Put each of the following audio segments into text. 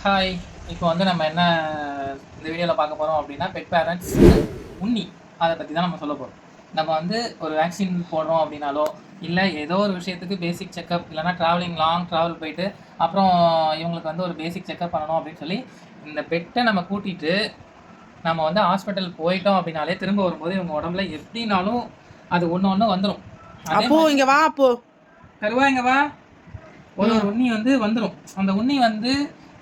Hi இப்போ வந்து நம்ம என்ன இந்த வீடியோவில் பார்க்க போகிறோம் அப்படின்னா பெட் பேரண்ட்ஸ் உண்ணி. அதை பற்றி தான் நம்ம சொல்ல போகிறோம் நம்ம வந்து ஒரு வேக்சின் போடுறோம் அப்படின்னாலோ இல்லை ஏதோ ஒரு விஷயத்துக்கு பேசிக் செக்கப் இல்லைனா ட்ராவலிங் லாங் ட்ராவல் போயிட்டு அப்புறம் இவங்களுக்கு வந்து ஒரு பேசிக் செக்கப் பண்ணணும் அப்படின்னு சொல்லி இந்த பெட்டை நம்ம கூட்டிகிட்டு நம்ம வந்து ஹாஸ்பிட்டல் போயிட்டோம் அப்படின்னாலே திரும்ப வரும்போது இவங்க உடம்புல எப்படினாலும் அது ஒன்று ஒன்று வந்துடும் அப்போ இங்க வா அப்போ. கருவாங்க வா. ஒரு ஒரு உண்ணி வந்து வந்துடும் அந்த உண்ணி வந்து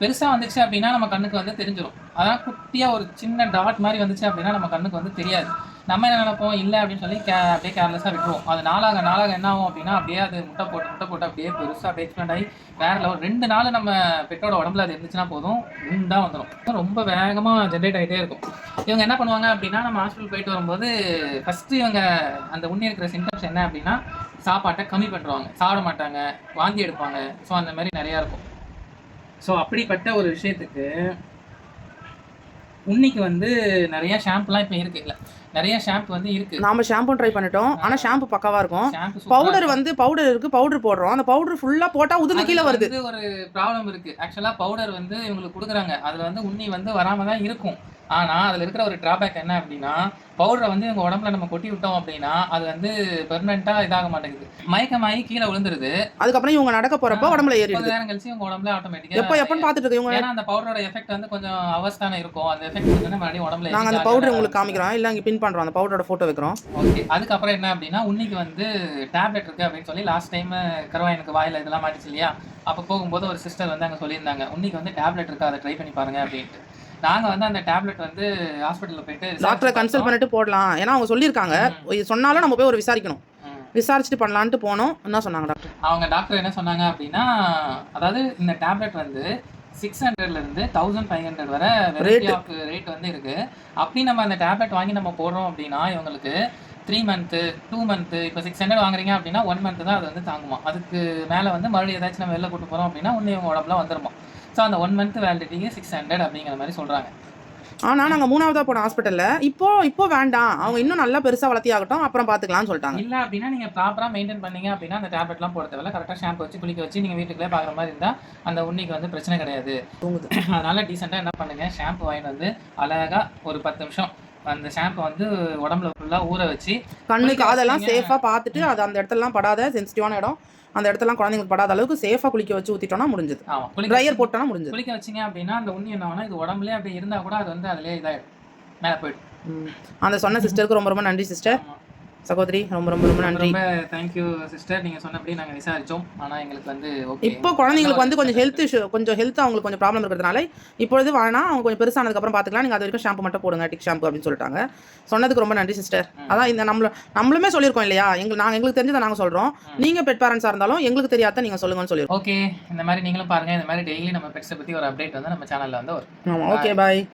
பெருசாக வந்துச்சு அப்படின்னா நம்ம கண்ணுக்கு வந்து தெரிஞ்சிடும் அதான் குட்டியாக ஒரு சின்ன டாட் மாதிரி வந்துச்சு அப்படின்னா நம்ம கண்ணுக்கு வந்து தெரியாது. நம்ம என்ன நினைப்போம்? இல்லை அப்படின்னு சொல்லி கே அப்படியே கேர்லெஸ்ஸாக விட்டுருவோம். அது நாளாக நாளாக என்ன ஆகும் அப்படின்னா அப்படியே அது முட்டை போட்டு முட்டை போட்டு அப்படியே பெருசாக அப்படியே எக்ஸ்பெண்ட் ஆகி வேற லெவல் ரெண்டு நாள் நம்ம பெட்டோட உடம்புல அது இருந்துச்சுன்னா போதும். ரெண்டாக வந்துடும் ரொம்ப வேகமாக ஜென்ரேட் ஆகிட்டே இருக்கும். இவங்க என்ன பண்ணுவாங்க அப்படின்னா நம்ம ஹாஸ்பிட்டல் போயிட்டு வரும்போது ஃபஸ்ட்டு இவங்க அந்த உண்ணி இருக்கிற சிம்டம்ஸ் என்ன அப்படின்னா சாப்பாட்டை கம்மி பண்ணுறாங்க சாப்பிட மாட்டாங்க. வாந்தி எடுப்பாங்க. ஸோ அந்த மாதிரி நிறையா இருக்கும். ஸோ அப்படிப்பட்ட ஒரு விஷயத்துக்கு உன்னிக்கு வந்து நிறைய ஷாம்புலாம் இப்போ இருக்கு. இல்லை நிறைய ஷாம்பு வந்து இருக்கு. நாம ஷாம்பு ட்ரை பண்ணிட்டோம். ஆனா ஷாம்பு பக்காவா இருக்கும். பவுடர் வந்து பவுடர் இருக்கு பவுடர் போடுறோம். அந்த பவுடர் ஃபுல்லா போட்டா உதிர்ந்து கீழே வருது. ஒரு ப்ராப்ளம் இருக்கு. ஆக்சுவலா பவுடர் வந்து இவங்களுக்கு கொடுக்குறாங்க. அதுல வந்து உண்ணி வந்து வராம தான் இருக்கும். ஆனா அதுல இருக்கிற ஒரு டிராபேக் என்ன அப்படின்னா பவுடரை வந்து இவங்க உடம்புல நம்ம கொட்டி விட்டோம் அப்படின்னா அது வந்து பெர்மனண்டா இதாக மாட்டேங்குது. மயக்கமாகி கீழே விழுந்துருது. அதுக்கப்புறம் இவங்க நடக்க போறப்ப உடம்புல ஏறிடுது. நேரம் கழிச்சு இவங்க உடம்புல எப்போ ஆட்டோமேட்டிக்கா எப்பன்னு பாத்துட்டு இருக்கு இவங்க? ஏன்னா அந்த பவுடரோட எஃபெக்ட் வந்து கொஞ்சம் அவர்ஸ் தானே இருக்கும். அந்த எஃபெக்ட் வந்து மறுபடியும் உடம்புல நாங்க அந்த பவுடர் உங்களுக்கு காமிக்கிறோம். இல்ல அங்க பின் பண்றோம். அந்த பவுடரோட போட்டோ வைக்கிறோம். ஓகே அதுக்கப்புறம் என்ன அப்படின்னா உன்னிக்கு வந்து டேப்லெட் இருக்கு அப்படின்னு சொல்லி லாஸ்ட் டைம் கருவா எனக்கு வாயில இதெல்லாம் மாட்டிச்சு இல்லையா? அப்போ போகும்போது ஒரு சிஸ்டர் வந்து அங்கே சொல்லியிருந்தாங்க உன்னிக்கு வந்து டேப்லெட் இருக்கு? அதை ட்ரை பண்ணி பாருங்க அப்படின்ட்டு. நாங்க வந்து அந்த டேப்லெட் வந்து ஹாஸ்பிட்டல்ல போயிட்டு டாக்டரை கன்சல்ட் பண்ணிட்டு போடலாம். ஏன்னா அவங்க சொல்லியிருக்காங்க. சொன்னாலும் நம்ம போய் ஒரு விசாரிக்கணும். விசாரிச்சுட்டு பண்ணலான்ட்டு போனோம். என்ன சொன்னாங்க டாக்டர். அவங்க டாக்டர் என்ன சொன்னாங்க அப்படின்னா அதாவது இந்த டேப்லெட் வந்து சிக்ஸ் ஹண்ட்ரட்ல இருந்து தௌசண்ட் ஃபைவ் ஹண்ட்ரட் வரை வெரைட்டி ஆஃப் ரேட் வந்து இருக்கு. அப்படி நம்ம அந்த டேப்லெட் வாங்கி நம்ம போடுறோம் அப்படின்னா இவங்களுக்கு த்ரீ மந்த்து டூ மந்த்து இப்போ சிக்ஸ் ஹண்ட்ரட் வாங்குறீங்க அப்படின்னா ஒன் மந்த் தான் அது வந்து தாங்குமா. அதுக்கு மேலே வந்து மறுபடியும் ஏதாச்சும் நம்ம வெளில கூட்டு போகிறோம் அப்படின்னா ஒன்று இவங்க உடம்புல வந்துருமா. ஸோ அந்த ஒன் மந்த் வேலிடிட்டிக்கு சிக்ஸ் ஹண்ட்ரட் அப்படிங்கிற மாதிரி சொல்கிறாங்க ஆனா நாங்க மூணாவதா போன ஹாஸ்பிட்டல்ல இப்போ இப்போ வேண்டாம். அவங்க இன்னும் நல்லா பெருசா வளர்த்தி ஆகட்டும் அப்புறம் பாத்துக்கலாம்னு சொல்லிட்டாங்க. இல்லை அப்படின்னா நீங்கள் ப்ராப்பராக மெயின்டைன் பண்ணீங்க அப்படின்னா அந்த டேப்லெட்லாம் போட தேவையில்ல. கரெக்டாக ஷாம்பு வச்சு குளிக்க வச்சு நீங்கள் வீட்டுக்குள்ளே பார்க்குற மாதிரி இருந்தால் அந்த உண்ணிக்கு வந்து பிரச்சனை கிடையாது. தூங்குது. அதனால டீசெண்டாக என்ன பண்ணுங்க ஷாம்பு வாங்கிட்டு வந்து அழகா ஒரு பத்து நிமிஷம் அந்த ஷாம்பு வந்து உடம்புல ஃபுல்லாக ஊற வச்சு கண்ணு காதெல்லாம் வச்சீங்க. சேஃபா பார்த்துட்டு அது அந்த இடத்துலலாம் படாத சென்சிட்டிவான இடம். அந்த இடத்துலலாம் குழந்தைங்களுக்கு படாத அளவுக்கு சேஃபா குளிக்க வச்சு ஊத்திட்டோம்னா முடிஞ்சது. ஆமாம் குளிக்க ட்ரையர் போட்டோம்னா முடிஞ்சது. குளிக்க வச்சீங்க அப்படின்னா அந்த உண்ணி என்ன இது உடம்புலயே அப்படி இருந்தால் கூட அது வந்து அதுலேயே இதாகிடும் மேலே போயிடும். அந்த சொன்ன சிஸ்டருக்கு ரொம்ப ரொம்ப நன்றி சிஸ்டர். சகோதரி ரொம்ப ரொம்ப ரொம்ப நன்றி. ரொம்ப தேங்க்யூ சிஸ்டர் நீங்கள் சொன்னபடி நாங்கள் விசாரிச்சோம். ஆனால் எங்களுக்கு வந்து ஓகே இப்போ குழந்தைங்களுக்கு வந்து கொஞ்சம் ஹெல்த் இஷ்யூ கொஞ்சம் ஹெல்த் அவங்களுக்கு கொஞ்சம் ப்ராப்ளம் இருக்கிறதுனால இப்பொழுது வேணா அவங்க கொஞ்சம் பெருசானதுக்கு அப்புறம் பார்த்துக்கலாம். நீங்கள் அது வரைக்கும் ஷாம்பு மட்டும் போடுங்க டிக் ஷாம்பு அப்படின்னு சொல்லிட்டாங்க. சொன்னதுக்கு ரொம்ப நன்றி சிஸ்டர் அதான் இந்த நம்மள நம்மளுமே சொல்லியிருக்கோம் இல்லையா? எங்களுக்கு நாங்கள் எங்களுக்கு தெரிஞ்சதை நாங்கள் சொல்கிறோம் நீங்கள் பெட் பேரண்ட்ஸாக இருந்தாலும் எங்களுக்கு தெரியாத நீங்கள் சொல்லுங்கன்னு சொல்லியிருக்கோம். ஓகே இந்த மாதிரி நீங்களும் பாருங்க. இந்த மாதிரி டெய்லி நம்ம பெட்ஸை பற்றி ஒரு அப்டேட் வந்து நம்ம சேனலில் வந்து வரும். Okay bye